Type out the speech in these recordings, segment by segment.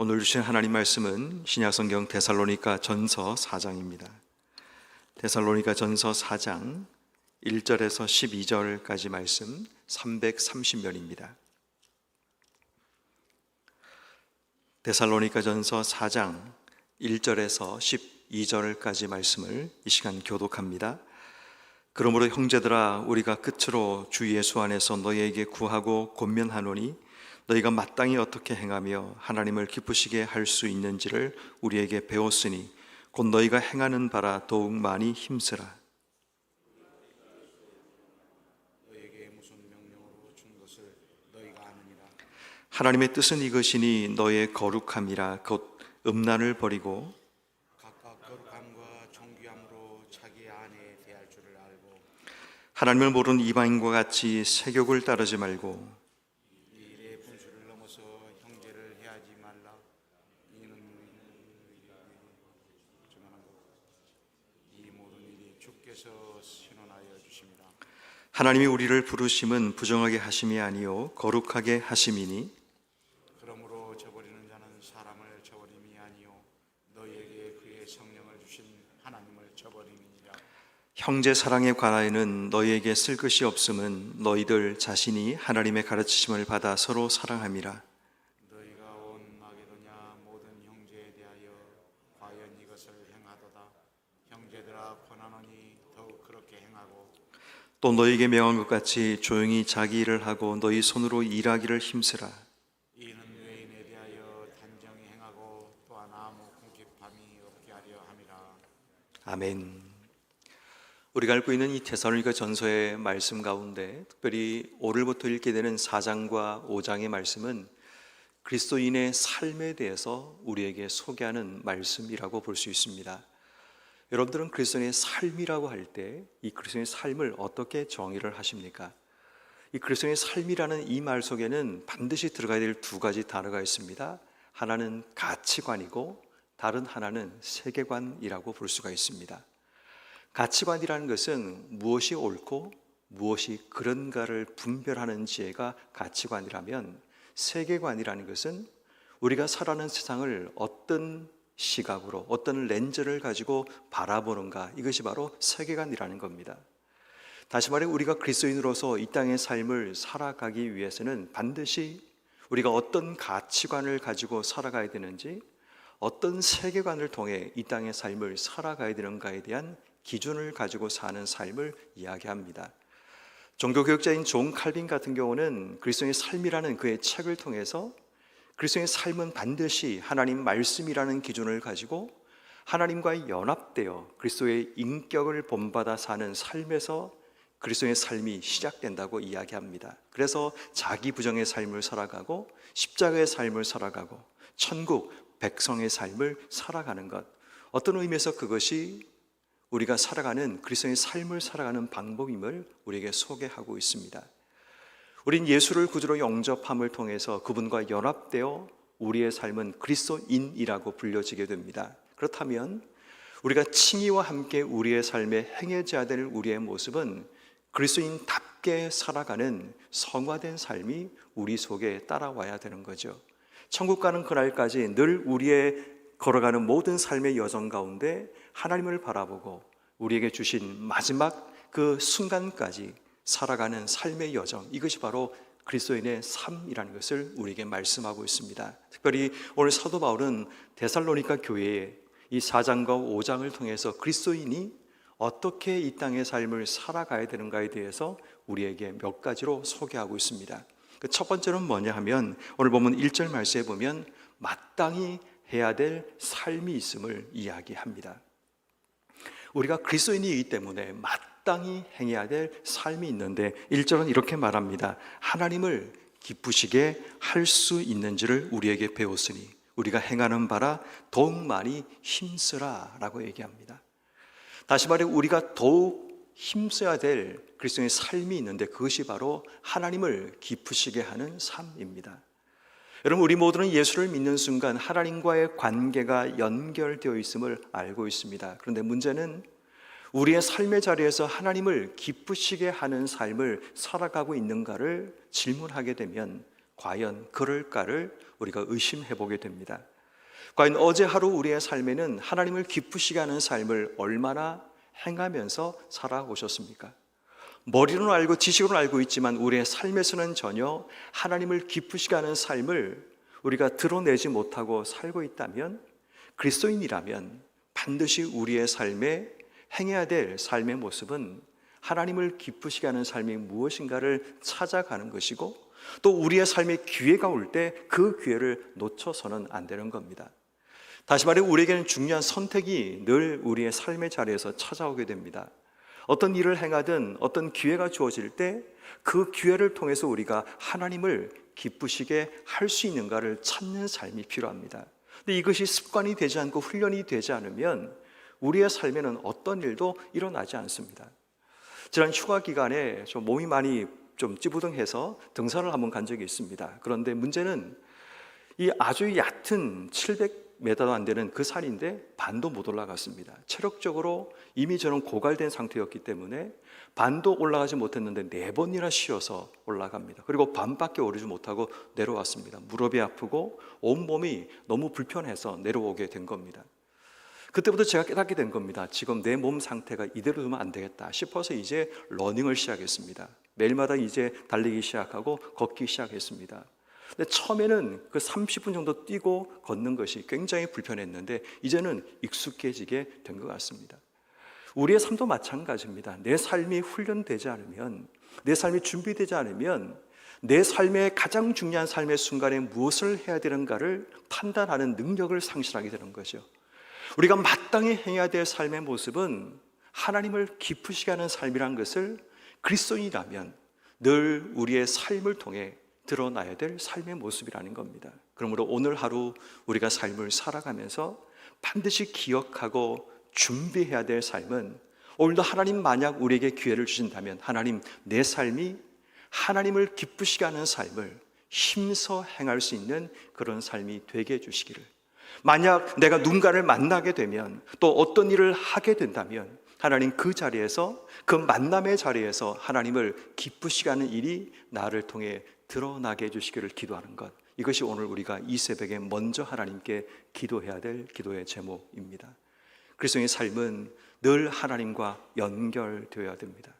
오늘 주신 하나님 말씀은 신약성경 데살로니가 전서 4장입니다. 데살로니가 전서 4장 1절에서 12절까지 말씀 330면입니다. 데살로니가 전서 4장 1절에서 12절까지 말씀을 이 시간 교독합니다. 그러므로 형제들아 우리가 끝으로 주 예수 안에서 너희에게 구하고 권면하노니 너희가 마땅히 어떻게 행하며 하나님을 기쁘시게 할 수 있는지를 우리에게 배웠으니 곧 너희가 행하는 바라 더욱 많이 힘쓰라. 하나님의 뜻은 이것이니 너의 거룩함이라 곧 음란을 버리고 각각 거룩함과 정귀함으로 자기 아내에 대할 줄을 알고 하나님을 모르는 이방인과 같이 세욕을 따르지 말고 이 일의 분수를 넘어서 형제를 해하지 말라 이는 정하는 것이 모든 일이 주께서 신원하여 주심이라 하나님이 우리를 부르심은 부정하게 하심이 아니요 거룩하게 하심이니 그러므로 저버리는 자는 사람을 저버림이 아니요 너희에게 그의 성령을 주신 하나님을 저버림이니라. 형제 사랑에 관하여는 너희에게 쓸 것이 없음은 너희들 자신이 하나님의 가르치심을 받아 서로 사랑함이라 너희가 온 마게도냐 모든 형제에 대하여 과연 이것을 행하도다 형제들아 권하노니 더욱 그렇게 행하고 또 너희에게 명한 것 같이 조용히 자기 일을 하고 너희 손으로 일하기를 힘쓰라 이는 외인에 대하여 단정히 행하고 또한 아무 궁핍함이 없게 하려 함이라 아멘. 우리가 알고 있는 이 테살로니가 전서의 말씀 가운데 특별히 오늘부터 읽게 되는 4장과 5장의 말씀은 그리스도인의 삶에 대해서 우리에게 소개하는 말씀이라고 볼 수 있습니다. 여러분들은 그리스도인의 삶이라고 할 때 이 그리스도인의 삶을 어떻게 정의를 하십니까? 이 그리스도인의 삶이라는 이 말 속에는 반드시 들어가야 될 두 가지 단어가 있습니다. 하나는 가치관이고 다른 하나는 세계관이라고 볼 수가 있습니다. 가치관이라는 것은 무엇이 옳고 무엇이 그런가를 분별하는 지혜가 가치관이라면 세계관이라는 것은 우리가 살아가는 세상을 어떤 시각으로 어떤 렌즈를 가지고 바라보는가 이것이 바로 세계관이라는 겁니다. 다시 말해 우리가 그리스도인으로서 이 땅의 삶을 살아가기 위해서는 반드시 우리가 어떤 가치관을 가지고 살아가야 되는지 어떤 세계관을 통해 이 땅의 삶을 살아가야 되는가에 대한 기준을 가지고 사는 삶을 이야기합니다. 종교교육자인 존 칼빈 같은 경우는 그리스도의 삶이라는 그의 책을 통해서 그리스도의 삶은 반드시 하나님 말씀이라는 기준을 가지고 하나님과 연합되어 그리스도의 인격을 본받아 사는 삶에서 그리스도의 삶이 시작된다고 이야기합니다. 그래서 자기 부정의 삶을 살아가고 십자가의 삶을 살아가고 천국 백성의 삶을 살아가는 것. 어떤 의미에서 그것이 우리가 살아가는 그리스도의 삶을 살아가는 방법임을 우리에게 소개하고 있습니다. 우린 예수를 구주로 영접함을 통해서 그분과 연합되어 우리의 삶은 그리스도인이라고 불려지게 됩니다. 그렇다면 우리가 칭의와 함께 우리의 삶에 행해져야 될 우리의 모습은 그리스도인답게 살아가는 성화된 삶이 우리 속에 따라와야 되는 거죠. 천국 가는 그날까지 늘 우리의 걸어가는 모든 삶의 여정 가운데 하나님을 바라보고 우리에게 주신 마지막 그 순간까지 살아가는 삶의 여정 이것이 바로 그리스도인의 삶이라는 것을 우리에게 말씀하고 있습니다. 특별히 오늘 사도 바울은 데살로니가 교회에 이 4장과 5장을 통해서 그리스도인이 어떻게 이 땅의 삶을 살아가야 되는가에 대해서 우리에게 몇 가지로 소개하고 있습니다. 그 첫 번째는 뭐냐 하면 오늘 보면 1절 말씀에 보면 마땅히 해야 될 삶이 있음을 이야기합니다. 우리가 그리스도인이기 때문에 마땅히 행해야 될 삶이 있는데 1절은 이렇게 말합니다. 하나님을 기쁘시게 할 수 있는지를 우리에게 배웠으니 우리가 행하는 바라 더욱 많이 힘쓰라라고 얘기합니다. 다시 말해 우리가 더욱 힘써야 될 그리스도의 삶이 있는데 그것이 바로 하나님을 기쁘시게 하는 삶입니다. 여러분 우리 모두는 예수를 믿는 순간 하나님과의 관계가 연결되어 있음을 알고 있습니다. 그런데 문제는 우리의 삶의 자리에서 하나님을 기쁘시게 하는 삶을 살아가고 있는가를 질문하게 되면 과연 그럴까를 우리가 의심해 보게 됩니다. 과연 어제 하루 우리의 삶에는 하나님을 기쁘시게 하는 삶을 얼마나 행하면서 살아오셨습니까? 머리로는 알고 지식으로는 알고 있지만 우리의 삶에서는 전혀 하나님을 기쁘시게 하는 삶을 우리가 드러내지 못하고 살고 있다면 그리스도인이라면 반드시 우리의 삶에 행해야 될 삶의 모습은 하나님을 기쁘시게 하는 삶이 무엇인가를 찾아가는 것이고 또 우리의 삶에 기회가 올 때 그 기회를 놓쳐서는 안 되는 겁니다. 다시 말해 우리에게는 중요한 선택이 늘 우리의 삶의 자리에서 찾아오게 됩니다. 어떤 일을 행하든 어떤 기회가 주어질 때 그 기회를 통해서 우리가 하나님을 기쁘시게 할 수 있는가를 찾는 삶이 필요합니다. 근데 이것이 습관이 되지 않고 훈련이 되지 않으면 우리의 삶에는 어떤 일도 일어나지 않습니다. 지난 휴가 기간에 좀 몸이 많이 좀 찌부둥해서 등산을 한번 간 적이 있습니다. 그런데 문제는 이 아주 얕은 700m도 안 되는 그 산인데 반도 못 올라갔습니다. 체력적으로 이미 저는 고갈된 상태였기 때문에 반도 올라가지 못했는데 네 번이나 쉬어서 올라갑니다. 그리고 반밖에 오르지 못하고 내려왔습니다. 무릎이 아프고 온몸이 너무 불편해서 내려오게 된 겁니다. 그때부터 제가 깨닫게 된 겁니다. 지금 내 몸 상태가 이대로 두면 안 되겠다 싶어서 이제 러닝을 시작했습니다. 매일마다 이제 달리기 시작하고 걷기 시작했습니다. 근데 처음에는 그 30분 정도 뛰고 걷는 것이 굉장히 불편했는데 이제는 익숙해지게 된 것 같습니다. 우리의 삶도 마찬가지입니다. 내 삶이 훈련되지 않으면, 내 삶이 준비되지 않으면 내 삶의 가장 중요한 삶의 순간에 무엇을 해야 되는가를 판단하는 능력을 상실하게 되는 거죠. 우리가 마땅히 행해야 될 삶의 모습은 하나님을 기쁘시게 하는 삶이란 것을 그리스도인이라면 늘 우리의 삶을 통해 드러나야 될 삶의 모습이라는 겁니다. 그러므로 오늘 하루 우리가 삶을 살아가면서 반드시 기억하고 준비해야 될 삶은 오늘도 하나님 만약 우리에게 기회를 주신다면 하나님 내 삶이 하나님을 기쁘시게 하는 삶을 힘써 행할 수 있는 그런 삶이 되게 해주시기를 만약 내가 누군가를 만나게 되면 또 어떤 일을 하게 된다면 하나님 그 자리에서 그 만남의 자리에서 하나님을 기쁘시게 하는 일이 나를 통해 드러나게 해주시기를 기도하는 것 이것이 오늘 우리가 이 새벽에 먼저 하나님께 기도해야 될 기도의 제목입니다. 그리스도의 삶은 늘 하나님과 연결되어야 됩니다.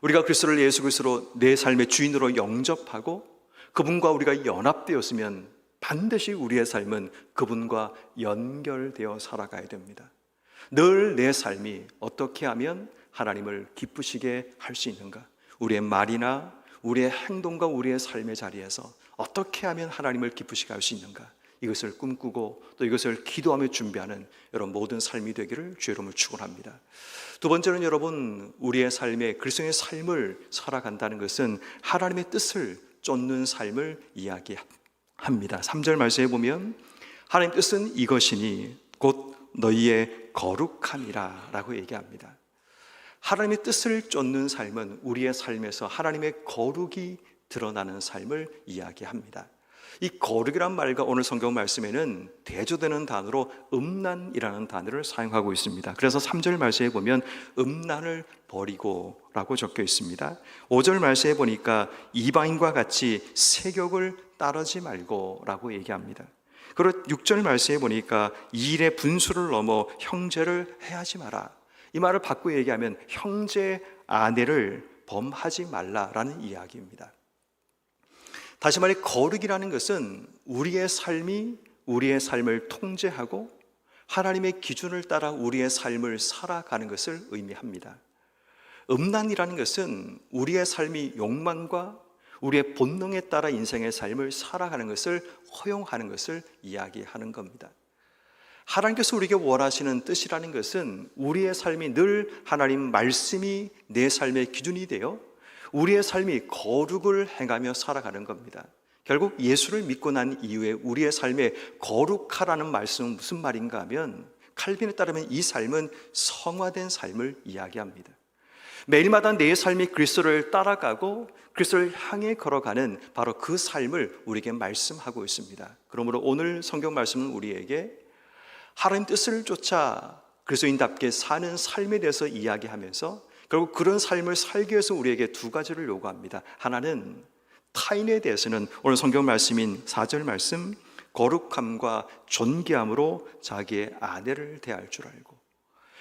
우리가 그리스도를 예수 그리스도로 내 삶의 주인으로 영접하고 그분과 우리가 연합되었으면 반드시 우리의 삶은 그분과 연결되어 살아가야 됩니다. 늘 내 삶이 어떻게 하면 하나님을 기쁘시게 할 수 있는가? 우리의 말이나 우리의 행동과 우리의 삶의 자리에서 어떻게 하면 하나님을 기쁘시게 할 수 있는가? 이것을 꿈꾸고 또 이것을 기도하며 준비하는 여러분 모든 삶이 되기를 주의 이름으로 축원합니다. 두 번째는 여러분 우리의 삶에 그리스도의 삶을 살아간다는 것은 하나님의 뜻을 쫓는 삶을 이야기합니다. 3절 말씀에 보면 하나님 뜻은 이것이니 곧 너희의 거룩함이라 라고 얘기합니다. 하나님의 뜻을 쫓는 삶은 우리의 삶에서 하나님의 거룩이 드러나는 삶을 이야기합니다. 이 거룩이란 말과 오늘 성경 말씀에는 대조되는 단어로 음란이라는 단어를 사용하고 있습니다. 그래서 3절 말씀에 보면 음란을 버리고 라고 적혀 있습니다. 5절 말씀에 보니까 이방인과 같이 세격을 따르지 말고 라고 얘기합니다. 그리고 6절 말씀에 보니까 일의 분수를 넘어 형제를 해하지 마라. 이 말을 바꾸어 얘기하면 형제 아내를 범하지 말라라는 이야기입니다. 다시 말해 거룩이라는 것은 우리의 삶이 우리의 삶을 통제하고 하나님의 기준을 따라 우리의 삶을 살아가는 것을 의미합니다. 음란이라는 것은 우리의 삶이 욕망과 우리의 본능에 따라 인생의 삶을 살아가는 것을 허용하는 것을 이야기하는 겁니다. 하나님께서 우리에게 원하시는 뜻이라는 것은 우리의 삶이 늘 하나님 말씀이 내 삶의 기준이 되어 우리의 삶이 거룩을 행하며 살아가는 겁니다. 결국 예수를 믿고 난 이후에 우리의 삶에 거룩하라는 말씀은 무슨 말인가 하면 칼빈에 따르면 이 삶은 성화된 삶을 이야기합니다. 매일마다 내 삶이 그리스도를 따라가고 그리스도를 향해 걸어가는 바로 그 삶을 우리에게 말씀하고 있습니다. 그러므로 오늘 성경 말씀은 우리에게 하나님 뜻을 쫓아 그리스도인답게 사는 삶에 대해서 이야기하면서 결국 그런 삶을 살기 위해서 우리에게 두 가지를 요구합니다. 하나는 타인에 대해서는 오늘 성경 말씀인 4절 말씀 거룩함과 존귀함으로 자기의 아내를 대할 줄 알고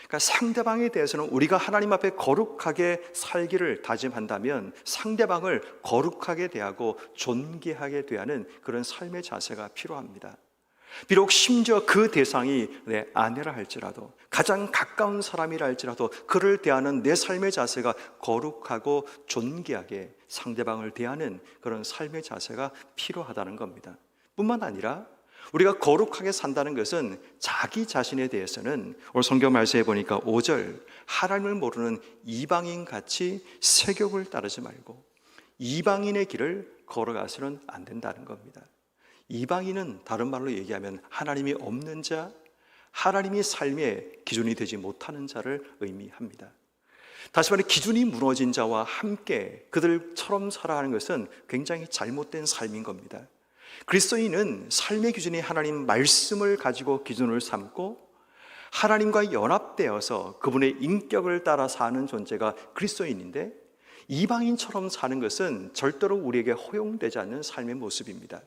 그러니까 상대방에 대해서는 우리가 하나님 앞에 거룩하게 살기를 다짐한다면 상대방을 거룩하게 대하고 존귀하게 대하는 그런 삶의 자세가 필요합니다. 비록 심지어 그 대상이 내 아내라 할지라도 가장 가까운 사람이라 할지라도 그를 대하는 내 삶의 자세가 거룩하고 존귀하게 상대방을 대하는 그런 삶의 자세가 필요하다는 겁니다. 뿐만 아니라 우리가 거룩하게 산다는 것은 자기 자신에 대해서는 오늘 성경 말씀해 보니까 5절 하나님을 모르는 이방인 같이 세욕을 따르지 말고 이방인의 길을 걸어가서는 안 된다는 겁니다. 이방인은 다른 말로 얘기하면 하나님이 없는 자, 하나님이 삶의 기준이 되지 못하는 자를 의미합니다. 다시 말해 기준이 무너진 자와 함께 그들처럼 살아가는 것은 굉장히 잘못된 삶인 겁니다. 그리스도인은 삶의 기준이 하나님 말씀을 가지고 기준을 삼고 하나님과 연합되어서 그분의 인격을 따라 사는 존재가 그리스도인인데 이방인처럼 사는 것은 절대로 우리에게 허용되지 않는 삶의 모습입니다.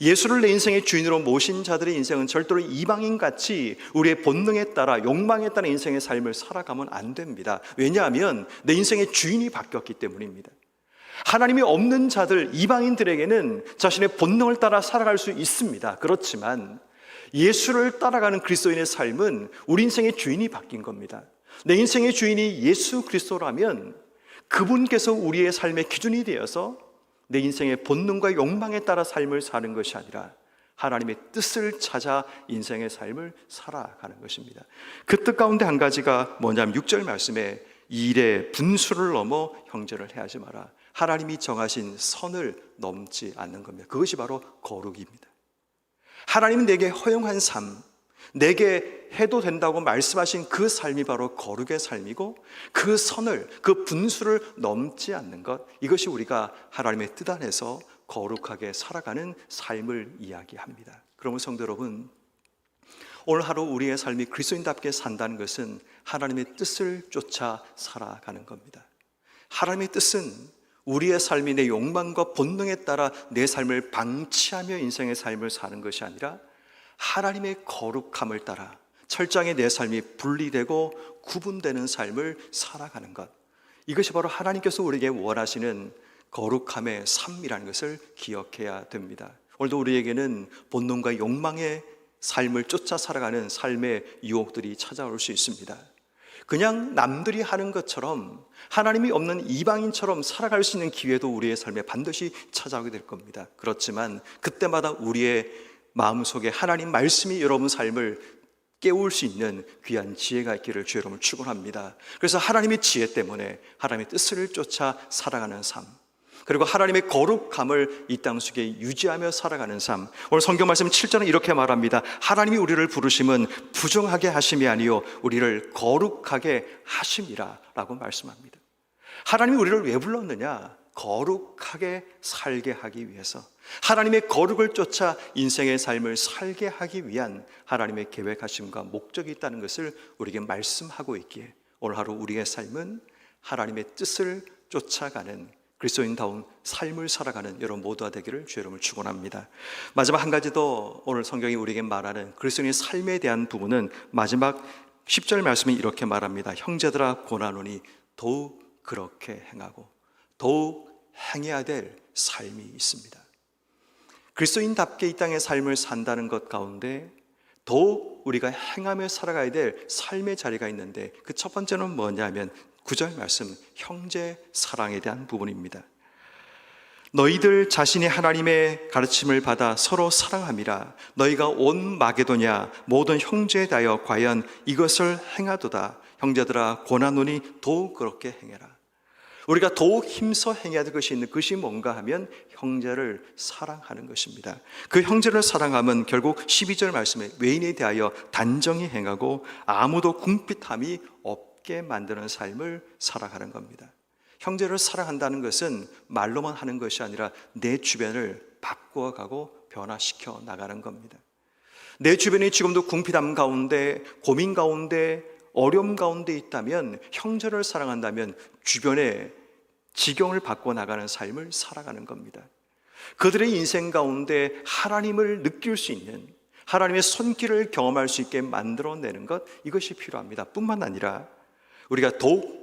예수를 내 인생의 주인으로 모신 자들의 인생은 절대로 이방인 같이 우리의 본능에 따라 욕망에 따라 인생의 삶을 살아가면 안 됩니다. 왜냐하면 내 인생의 주인이 바뀌었기 때문입니다. 하나님이 없는 자들, 이방인들에게는 자신의 본능을 따라 살아갈 수 있습니다. 그렇지만 예수를 따라가는 그리스도인의 삶은 우리 인생의 주인이 바뀐 겁니다. 내 인생의 주인이 예수 그리스도라면 그분께서 우리의 삶의 기준이 되어서 내 인생의 본능과 욕망에 따라 삶을 사는 것이 아니라 하나님의 뜻을 찾아 인생의 삶을 살아가는 것입니다. 그 뜻 가운데 한 가지가 뭐냐면 6절 말씀에 일의 분수를 넘어 형제를 해하지 마라. 하나님이 정하신 선을 넘지 않는 겁니다. 그것이 바로 거룩입니다. 하나님은 내게 허용한 삶, 내게 해도 된다고 말씀하신 그 삶이 바로 거룩의 삶이고 그 선을, 그 분수를 넘지 않는 것, 이것이 우리가 하나님의 뜻 안에서 거룩하게 살아가는 삶을 이야기합니다. 그러면 성도 여러분, 오늘 하루 우리의 삶이 그리스도인답게 산다는 것은 하나님의 뜻을 쫓아 살아가는 겁니다. 하나님의 뜻은 우리의 삶이 내 욕망과 본능에 따라 내 삶을 방치하며 인생의 삶을 사는 것이 아니라 하나님의 거룩함을 따라 철저하게 내 삶이 분리되고 구분되는 삶을 살아가는 것. 이것이 바로 하나님께서 우리에게 원하시는 거룩함의 삶이라는 것을 기억해야 됩니다. 오늘도 우리에게는 본능과 욕망의 삶을 쫓아 살아가는 삶의 유혹들이 찾아올 수 있습니다. 그냥 남들이 하는 것처럼 하나님이 없는 이방인처럼 살아갈 수 있는 기회도 우리의 삶에 반드시 찾아오게 될 겁니다. 그렇지만 그때마다 우리의 마음속에 하나님 말씀이 여러분 삶을 깨울 수 있는 귀한 지혜가 있기를 주 여러분을 축원합니다. 그래서 하나님의 지혜 때문에 하나님의 뜻을 쫓아 살아가는 삶 그리고 하나님의 거룩함을 이 땅 속에 유지하며 살아가는 삶. 오늘 성경 말씀 7절은 이렇게 말합니다. 하나님이 우리를 부르심은 부정하게 하심이 아니요 우리를 거룩하게 하심이라라고 말씀합니다. 하나님이 우리를 왜 불렀느냐? 거룩하게 살게 하기 위해서. 하나님의 거룩을 쫓아 인생의 삶을 살게 하기 위한 하나님의 계획하심과 목적이 있다는 것을 우리에게 말씀하고 있기에 오늘 하루 우리의 삶은 하나님의 뜻을 쫓아가는 그리스도인다운 삶을 살아가는 여러분 모두가 되기를 주 여러분을 축원합니다. 마지막 한 가지 더 오늘 성경이 우리에게 말하는 그리스도인의 삶에 대한 부분은 마지막 10절 말씀이 이렇게 말합니다. 형제들아 고나노니 더욱 그렇게 행하고 더욱 행해야 될 삶이 있습니다. 그리스도인답게 이 땅의 삶을 산다는 것 가운데 더욱 우리가 행하며 살아가야 될 삶의 자리가 있는데 그 첫 번째는 뭐냐면 구절 말씀 형제 사랑에 대한 부분입니다. 너희들 자신이 하나님의 가르침을 받아 서로 사랑함이라 너희가 온 마게도냐 모든 형제에 대하여 과연 이것을 행하도다 형제들아 고난노니 더욱 그렇게 행해라 우리가 더욱 힘써 행해야 될 것이 있는 것이 뭔가 하면 형제를 사랑하는 것입니다. 그 형제를 사랑하면 결국 12절 말씀에 외인에 대하여 단정히 행하고 아무도 궁핍함이 없 게 만드는 삶을 살아가는 겁니다. 형제를 사랑한다는 것은 말로만 하는 것이 아니라 내 주변을 바꾸어 가고 변화시켜 나가는 겁니다. 내 주변이 지금도 궁핍함 가운데 고민 가운데 어려움 가운데 있다면 형제를 사랑한다면 주변에 지경을 바꿔 나가는 삶을 살아가는 겁니다. 그들의 인생 가운데 하나님을 느낄 수 있는 하나님의 손길을 경험할 수 있게 만들어내는 것 이것이 필요합니다. 뿐만 아니라 우리가 더욱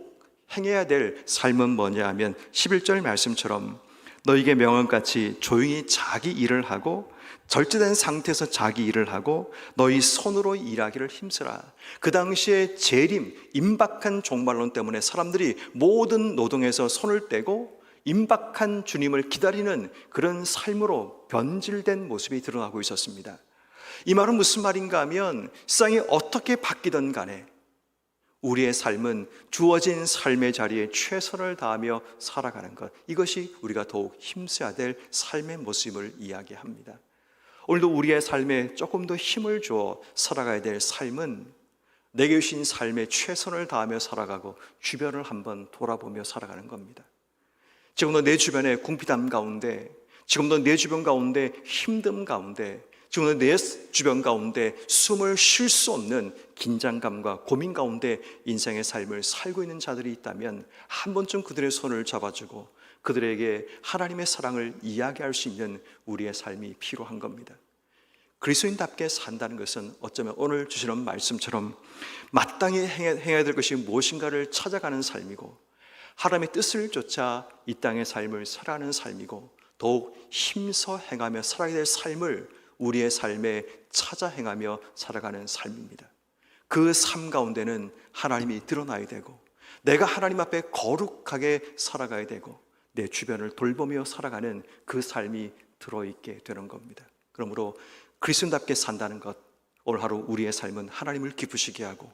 행해야 될 삶은 뭐냐 하면 11절 말씀처럼 너에게 명언같이 조용히 자기 일을 하고 절제된 상태에서 자기 일을 하고 너희 손으로 일하기를 힘쓰라. 그 당시에 재림, 임박한 종말론 때문에 사람들이 모든 노동에서 손을 떼고 임박한 주님을 기다리는 그런 삶으로 변질된 모습이 드러나고 있었습니다. 이 말은 무슨 말인가 하면 세상이 어떻게 바뀌든 간에 우리의 삶은 주어진 삶의 자리에 최선을 다하며 살아가는 것. 이것이 우리가 더욱 힘써야 될 삶의 모습을 이야기합니다. 오늘도 우리의 삶에 조금 더 힘을 주어 살아가야 될 삶은 내게 주신 삶에 최선을 다하며 살아가고 주변을 한번 돌아보며 살아가는 겁니다. 지금도 내 주변에 궁핍함 가운데, 지금도 내 주변 가운데 힘듦 가운데, 지금도 내 주변 가운데 숨을 쉴 수 없는 긴장감과 고민 가운데 인생의 삶을 살고 있는 자들이 있다면 한 번쯤 그들의 손을 잡아주고 그들에게 하나님의 사랑을 이야기할 수 있는 우리의 삶이 필요한 겁니다. 그리스도인답게 산다는 것은 어쩌면 오늘 주시는 말씀처럼 마땅히 행해- 행해야 될 것이 무엇인가를 찾아가는 삶이고 하나님의 뜻을 쫓아 이 땅의 삶을 살아가는 삶이고 더욱 힘써 행하며 살아야 될 삶을 우리의 삶에 찾아 행하며 살아가는 삶입니다. 그 삶 가운데는 하나님이 드러나야 되고 내가 하나님 앞에 거룩하게 살아가야 되고 내 주변을 돌보며 살아가는 그 삶이 들어있게 되는 겁니다. 그러므로 그리스도인답게 산다는 것 오늘 하루 우리의 삶은 하나님을 기쁘시게 하고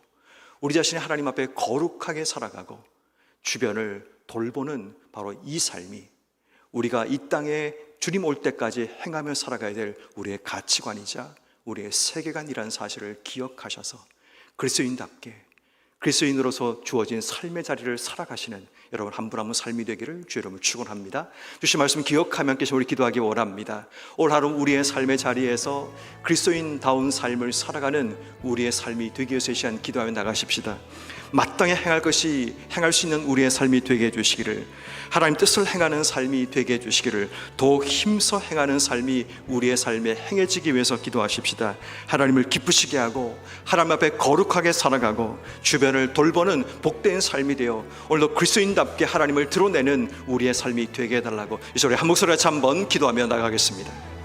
우리 자신이 하나님 앞에 거룩하게 살아가고 주변을 돌보는 바로 이 삶이 우리가 이 땅에 주님 올 때까지 행하며 살아가야 될 우리의 가치관이자 우리의 세계관이라는 사실을 기억하셔서 그리스도인답게 그리스도인으로서 주어진 삶의 자리를 살아가시는 여러분 한 분 한 분 삶이 되기를 주 이름을 축원합니다. 주신 말씀 기억하며 함께 우리 기도하기 원합니다. 올 하루 우리의 삶의 자리에서 그리스도인다운 삶을 살아가는 우리의 삶이 되기 위해서 이 시간 기도하며 나가십시다. 마땅히 행할 것이 행할 수 있는 우리의 삶이 되게 해 주시기를 하나님 뜻을 행하는 삶이 되게 해 주시기를 더욱 힘써 행하는 삶이 우리의 삶에 행해지기 위해서 기도하십시다. 하나님을 기쁘시게 하고 하나님 앞에 거룩하게 살아가고 주변을 돌보는 복된 삶이 되어 오늘도 그리스도인답게 하나님을 드러내는 우리의 삶이 되게 해달라고 이제 우리 한 목소리 같이 한번 기도하며 나가겠습니다.